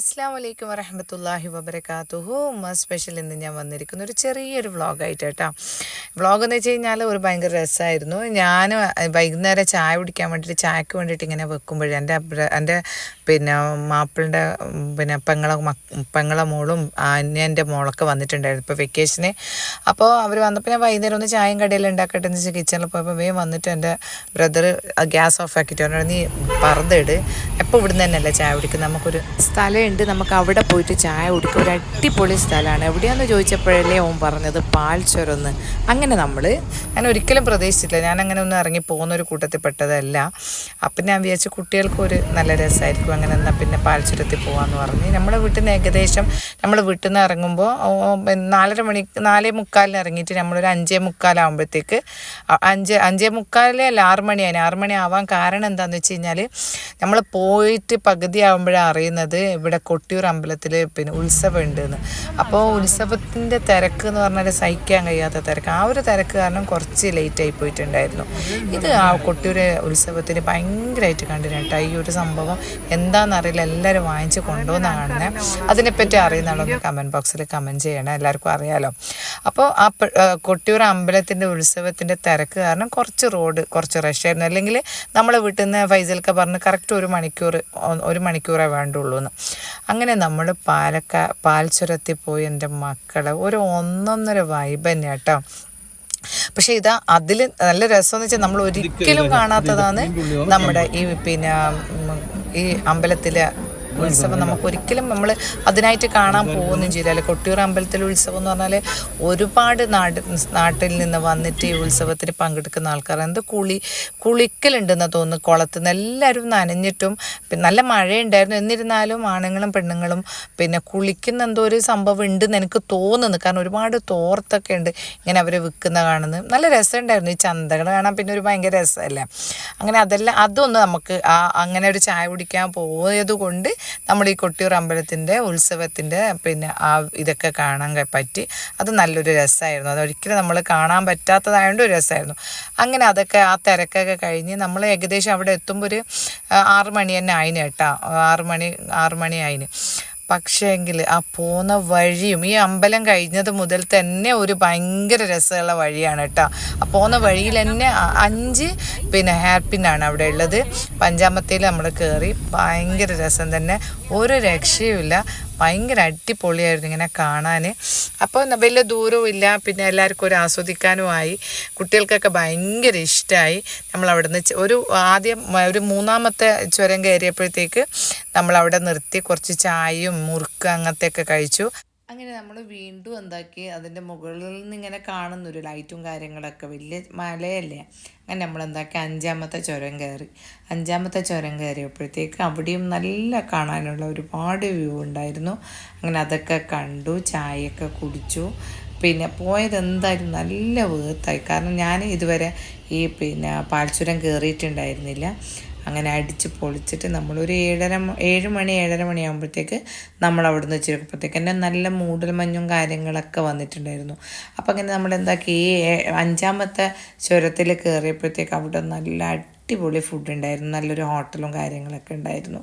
അസ്സാം വലൈക്കും വരഹമത്തല്ലാഹി വബർക്കാത്തുഹു ഉമ്മ സ്പെഷ്യൽ ഇന്ന് ഞാൻ വന്നിരിക്കുന്ന ഒരു ചെറിയൊരു വ്ളോഗായിട്ട് കേട്ടോ വ്ളോഗ് എന്ന് വെച്ച് കഴിഞ്ഞാൽ ഒരു ഭയങ്കര രസമായിരുന്നു ഞാൻ വൈകുന്നേരം ചായ കുടിക്കാൻ വേണ്ടിയിട്ട് ചായക്ക് വേണ്ടിയിട്ട് ഇങ്ങനെ വെക്കുമ്പോഴേ എന്റെ എന്റെ പിന്നെ മാപ്പിളിന്റെ പിന്നെ പെങ്ങളെ പെങ്ങളെ മോളും അന്യന്റെ മോളൊക്കെ വന്നിട്ടുണ്ടായിരുന്നു ഇപ്പോൾ വെക്കേഷന് അപ്പോൾ അവർ വന്നപ്പോൾ ഞാൻ വൈകുന്നേരം ഒന്ന് ചായയും കടയിൽ ഉണ്ടാക്കട്ടെ എന്ന് വെച്ചാൽ കിച്ചണിൽ പോയപ്പോൾ വേഗം വന്നിട്ട് എന്റെ ബ്രദർ ഗ്യാസ് ഓഫ് ആക്കിയിട്ട് പറഞ്ഞു നീ പറന്നിട്. എപ്പോൾ ഇവിടുന്ന് തന്നെയല്ലേ ചായ കുടിക്കുന്നത്? നമുക്കൊരു സ്ഥലമുണ്ട്. നമുക്ക് അവിടെ പോയിട്ട് ചായ കുടിക്കുക ഒരു അടിപൊളി സ്ഥലമാണ്. എവിടെയാണെന്ന് ചോദിച്ചപ്പോഴല്ലേ ഓൻ പറഞ്ഞത് പാൽച്ചൊരൊന്ന് അങ്ങനെ നമ്മൾ ഞാൻ ഒരിക്കലും പ്രതീക്ഷിച്ചില്ല ഞാൻ അങ്ങനെ ഒന്നും ഇറങ്ങി പോകുന്ന ഒരു കൂട്ടത്തിൽ പെട്ടതല്ല അപ്പം ഞാൻ വിചാരിച്ചു കുട്ടികൾക്കും ഒരു നല്ല രസമായിരിക്കും. അങ്ങനെ എന്നാൽ പിന്നെ പാൽച്ചുരത്തിൽ പോകാമെന്ന് പറഞ്ഞ്. നമ്മളെ വീട്ടിൽ നിന്ന് ഏകദേശം നമ്മൾ വീട്ടിൽ നിന്ന് ഇറങ്ങുമ്പോൾ നാലര മണി നാലേ മുക്കാലിന് ഇറങ്ങിയിട്ട് നമ്മളൊരു അഞ്ചേ മുക്കാലാകുമ്പോഴത്തേക്ക് അഞ്ച് അഞ്ചേ മുക്കാലേ അല്ല ആറ് മണിയാണ് ആറ് മണി ആവാൻ കാരണം എന്താണെന്ന് വെച്ച് കഴിഞ്ഞാൽ നമ്മൾ പോയിട്ട് പകുതി ആകുമ്പോഴാണ് അറിയുന്നത് ഇവിടെ കൊട്ടിയൂർ അമ്പലത്തിൽ പിന്നെ ഉത്സവം ഉണ്ടെന്ന് അപ്പോൾ ഉത്സവത്തിന്റെ തിരക്ക് എന്ന് പറഞ്ഞാൽ സഹിക്കാൻ കഴിയാത്ത തിരക്ക്. ആ ഒരു തിരക്ക് കാരണം കുറച്ച് ലേറ്റ് ആയി പോയിട്ടുണ്ടായിരുന്നു. ഇത് ആ കൊട്ടിയൂർ ഉത്സവത്തിന് ഭയങ്കരമായിട്ട് കണ്ടിട്ടുണ്ട് ഈ ഒരു സംഭവം എന്താണെന്നറിയില്ല എല്ലാവരും വാങ്ങിച്ച് കൊണ്ടുവന്നാണ് കാണുന്നത് അതിനെപ്പറ്റി അറിയുന്നതാണോ കമന്റ് ബോക്സിൽ കമന്റ് ചെയ്യണം. എല്ലാവർക്കും അറിയാലോ. അപ്പോൾ ആ കൊട്ടിയൂർ അമ്പലത്തിന്റെ ഉത്സവത്തിന്റെ തിരക്ക് കാരണം കുറച്ച് റോഡ് കുറച്ച് റഷ് ആയിരുന്നു. അല്ലെങ്കിൽ നമ്മളെ വീട്ടിൽ നിന്ന് ഫൈസൽക്ക പറഞ്ഞ് കറക്റ്റ് ഒരു മണിക്കൂർ ഒരു മണിക്കൂറേ വേണ്ടുള്ളൂ എന്ന്. അങ്ങനെ നമ്മൾ പാലക്ക പാൽച്ചുരത്തിൽ പോയി എന്റെ മക്കളെ. ഒരു ഒന്നൊന്നര വൈബ് തന്നെ കേട്ടോ പക്ഷെ ഇതാ അതിൽ നല്ല രസമെന്ന് വെച്ചാൽ നമ്മൾ ഒരിക്കലും കാണാത്തതാണ് നമ്മുടെ ഈ പിന്നെ ഈ അമ്പലത്തിലെ ഉത്സവം നമുക്ക് ഒരിക്കലും നമ്മൾ അതിനായിട്ട് കാണാൻ പോകുകയൊന്നും അല്ലെ? കൊട്ടിയൂർ അമ്പലത്തിലെ ഉത്സവം എന്ന് പറഞ്ഞാൽ ഒരുപാട് നാട് നാട്ടിൽ നിന്ന് വന്നിട്ട് ഈ ഉത്സവത്തിന് പങ്കെടുക്കുന്ന ആൾക്കാർ എന്ത് കുളി കുളിക്കലുണ്ടെന്ന് തോന്നുന്നു കുളത്തിൽ നിന്ന് എല്ലാവരും നനഞ്ഞിട്ടും പിന്നെ നല്ല മഴയുണ്ടായിരുന്നു. എന്നിരുന്നാലും ആണുങ്ങളും പെണ്ണുങ്ങളും പിന്നെ കുളിക്കുന്ന എന്തോ ഒരു സംഭവം ഉണ്ടെന്ന് എനിക്ക് തോന്നുന്നു. കാരണം ഒരുപാട് തോർത്തൊക്കെ ഉണ്ട് ഇങ്ങനെ അവരെ വിൽക്കുന്ന കാണുന്നത്. നല്ല രസമുണ്ടായിരുന്നു. ഈ ചന്തകൾ കാണാൻ പിന്നെ ഒരു ഭയങ്കര രസമല്ലേ? അങ്ങനെ അതെല്ലാം അതൊന്ന് നമുക്ക് ആ അങ്ങനെ ഒരു ചായ കുടിക്കാൻ പോയത് കൊണ്ട് നമ്മൾ ഈ കൊട്ടിയൂർ അമ്പലത്തിന്റെ ഉത്സവത്തിന്റെ പിന്നെ ആ ഇതൊക്കെ കാണാൻ പറ്റി. അത് നല്ലൊരു രസമായിരുന്നു. അതൊരിക്കലും നമ്മൾ കാണാൻ പറ്റാത്തതായതുകൊണ്ട് ഒരു രസമായിരുന്നു. അങ്ങനെ അതൊക്കെ ആ തിരക്കൊക്കെ കഴിഞ്ഞ് നമ്മൾ ഏകദേശം അവിടെ എത്തുമ്പോൾ ഒരു ആറ് മണി തന്നെ ആയിന് കേട്ടോ. ആറ് മണി ആറ് മണി ആയിന്. പക്ഷേങ്കിൽ ആ പോകുന്ന വഴിയും ഈ അമ്പലം കഴിഞ്ഞത് മുതൽ തന്നെ ഒരു ഭയങ്കര രസമുള്ള വഴിയാണ് കേട്ടോ. ആ പോകുന്ന വഴിയിൽ തന്നെ അഞ്ച് പിന്നെ ഹെയർ പിന്നാണ് അവിടെ ഉള്ളത്. പഞ്ചാമത്തേൽ നമ്മൾ കയറി ഭയങ്കര രസം തന്നെ. ഒരു രക്ഷയുമില്ല. ഭയങ്കര അടിപൊളിയായിരുന്നു ഇങ്ങനെ കാണാൻ. അപ്പോൾ വലിയ ദൂരവും ഇല്ല. പിന്നെ എല്ലാവർക്കും ഒരു ആസ്വദിക്കാനുമായി കുട്ടികൾക്കൊക്കെ ഭയങ്കര ഇഷ്ടമായി നമ്മൾ അവിടെ നിന്ന് ഒരു ആദ്യം ഒരു മൂന്നാമത്തെ ചുരം കയറിയപ്പോഴത്തേക്ക് നമ്മൾ അവിടെ നിർത്തി. കുറച്ച് ചായയും മുറുക്ക് അങ്ങനത്തെയൊക്കെ കഴിച്ചു. അങ്ങനെ നമ്മൾ വീണ്ടും എന്താക്കി അതിന്റെ മുകളിൽ നിന്ന് ഇങ്ങനെ കാണുന്ന ഒരു ലൈറ്റും കാര്യങ്ങളൊക്കെ. വലിയ മലയല്ലേ. അങ്ങനെ നമ്മൾ എന്താക്കി അഞ്ചാമത്തെ ചുരം കയറി. അഞ്ചാമത്തെ ചുരം കയറിയപ്പോഴത്തേക്ക് അവിടെയും നല്ല കാണാനുള്ള ഒരുപാട് വ്യൂ ഉണ്ടായിരുന്നു. അങ്ങനെ അതൊക്കെ കണ്ടു ചായയൊക്കെ കുടിച്ചു. പിന്നെ പോയത് എന്തായാലും നല്ല വേർത്തായി കാരണം ഞാൻ ഇതുവരെ ഈ പിന്നെ പാൽച്ചുരം കയറിയിട്ടുണ്ടായിരുന്നില്ല. അങ്ങനെ അടിച്ച് പൊളിച്ചിട്ട് നമ്മളൊരു ഏഴര ഏഴ് മണി ഏഴര മണിയാകുമ്പോഴത്തേക്ക് നമ്മൾ അവിടെ നിന്ന് വെച്ചിരിക്കുമ്പോഴത്തേക്ക് തന്നെ നല്ല മൂടൽ മഞ്ഞും കാര്യങ്ങളൊക്കെ വന്നിട്ടുണ്ടായിരുന്നു. അപ്പം അങ്ങനെ നമ്മൾ എന്താക്കി ഈ അഞ്ചാമത്തെ ചുരത്തിൽ കയറിയപ്പോഴത്തേക്ക് അവിടെ നല്ല അടിപൊളി ഫുഡ് ഉണ്ടായിരുന്നു. നല്ലൊരു ഹോട്ടലും കാര്യങ്ങളൊക്കെ ഉണ്ടായിരുന്നു.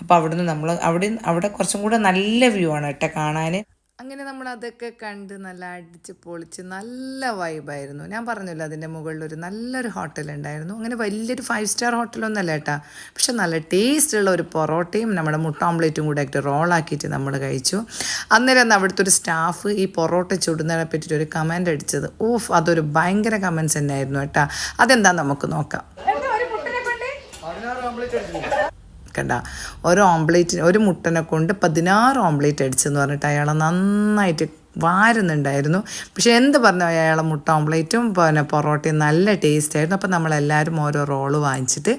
അപ്പോൾ അവിടുന്ന് നമ്മൾ അവിടെ അവിടെ കുറച്ചും കൂടെ നല്ല വ്യൂ ആണ് കേട്ടോ കാണാൻ അങ്ങനെ നമ്മൾ അതൊക്കെ കണ്ട് നല്ല അടിച്ച് പൊളിച്ച് നല്ല വൈബായിരുന്നു ഞാൻ പറഞ്ഞല്ലോ അതിന്റെ മുകളിൽ ഒരു നല്ലൊരു ഹോട്ടൽ ഉണ്ടായിരുന്നു. അങ്ങനെ വലിയൊരു ഫൈവ് സ്റ്റാർ ഹോട്ടലൊന്നും അല്ല കേട്ടാ. പക്ഷെ നല്ല ടേസ്റ്റുള്ള ഒരു പൊറോട്ടയും നമ്മുടെ മുട്ട ഓംലേറ്റും കൂടെ ആയിട്ട് റോളാക്കിയിട്ട് നമ്മൾ കഴിച്ചു. അന്നേരം അവിടുത്തെ ഒരു സ്റ്റാഫ് ഈ പൊറോട്ട ചുടുന്നതിനെ പറ്റിയിട്ട് ഒരു കമന്റ് അടിച്ചത്. ഓഫ് അതൊരു ഭയങ്കര കമൻസ് തന്നെയായിരുന്നു കേട്ടാ. അതെന്താ നമുക്ക് നോക്കാം. കണ്ട ഒരു ഓംപ്ലേറ്റിന് ഒരു മുട്ടനെ കൊണ്ട് പതിനാറ് ഓംപ്ലേറ്റ് അടിച്ചെന്ന് പറഞ്ഞിട്ട് അയാളെ നന്നായിട്ട് വാരുന്നുണ്ടായിരുന്നു. പക്ഷെ എന്ത് പറഞ്ഞു അയാളെ മുട്ട ഓംപ്ലേറ്റും പിന്നെ പൊറോട്ടയും നല്ല ടേസ്റ്റ് ആയിരുന്നു. അപ്പം നമ്മളെല്ലാവരും ഓരോ റോൾ വാങ്ങിച്ചിട്ട്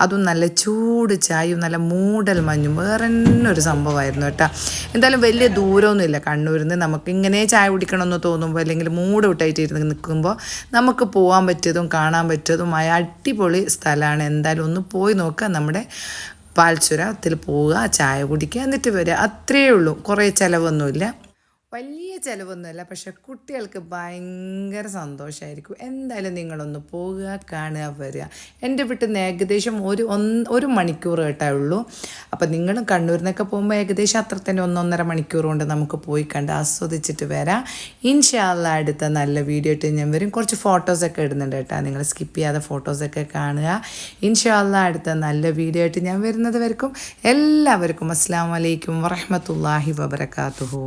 അതും നല്ല ചൂട് ചായയും നല്ല മൂടൽ മഞ്ഞും വേറെ ഒരു സംഭവമായിരുന്നു കേട്ടോ. എന്തായാലും വലിയ ദൂരമൊന്നുമില്ല. കണ്ണൂരിൽ നിന്ന് നമുക്ക് ഇങ്ങനെ ചായ കുടിക്കണമെന്ന് തോന്നുമ്പോൾ അല്ലെങ്കിൽ മൂട് വിട്ടായിട്ട് ഇരുന്ന് നിൽക്കുമ്പോൾ നമുക്ക് പോകാൻ പറ്റിയതും കാണാൻ പറ്റിയതുമായ അടിപൊളി സ്ഥലമാണ്. എന്തായാലും ഒന്ന് പോയി നോക്കുക. നമ്മുടെ പാൽച്ചുരത്തിൽ പോവുക ചായ കുടിക്കുക എന്നിട്ട് വരിക. അത്രയേ ഉള്ളൂ കുറേ ചിലവൊന്നുമില്ല. വലിയ ചിലവൊന്നുമല്ല പക്ഷെ കുട്ടികൾക്ക് ഭയങ്കര സന്തോഷമായിരിക്കും എന്തായാലും നിങ്ങളൊന്ന് പോകുക കാണുക വരിക. എന്റെ വീട്ടിൽ നിന്ന് ഏകദേശം ഒരു ഒന്ന് ഒരു മണിക്കൂർ കേട്ടേ ഉള്ളൂ. അപ്പം നിങ്ങളും കണ്ണൂരിൽ നിന്നൊക്കെ പോകുമ്പോൾ ഏകദേശം അത്ര തന്നെ ഒന്നൊന്നര മണിക്കൂർ കൊണ്ട് നമുക്ക് പോയി കണ്ട് ആസ്വദിച്ചിട്ട് വരാം. ഇൻഷാല്ല അടുത്ത നല്ല വീഡിയോ ഇട്ട് ഞാൻ വരും. കുറച്ച് ഫോട്ടോസൊക്കെ ഇടുന്നുണ്ട് കേട്ടോ. നിങ്ങൾ സ്കിപ്പ് ചെയ്യാതെ ഫോട്ടോസൊക്കെ കാണുക. ഇൻഷാല്ല അടുത്ത നല്ല വീഡിയോ ആയിട്ട് ഞാൻ വരുന്നത് വരക്കും എല്ലാവർക്കും അസ്സാം വലൈക്കും വറഹമത്തല്ലാഹി വബർക്കാത്തുഹു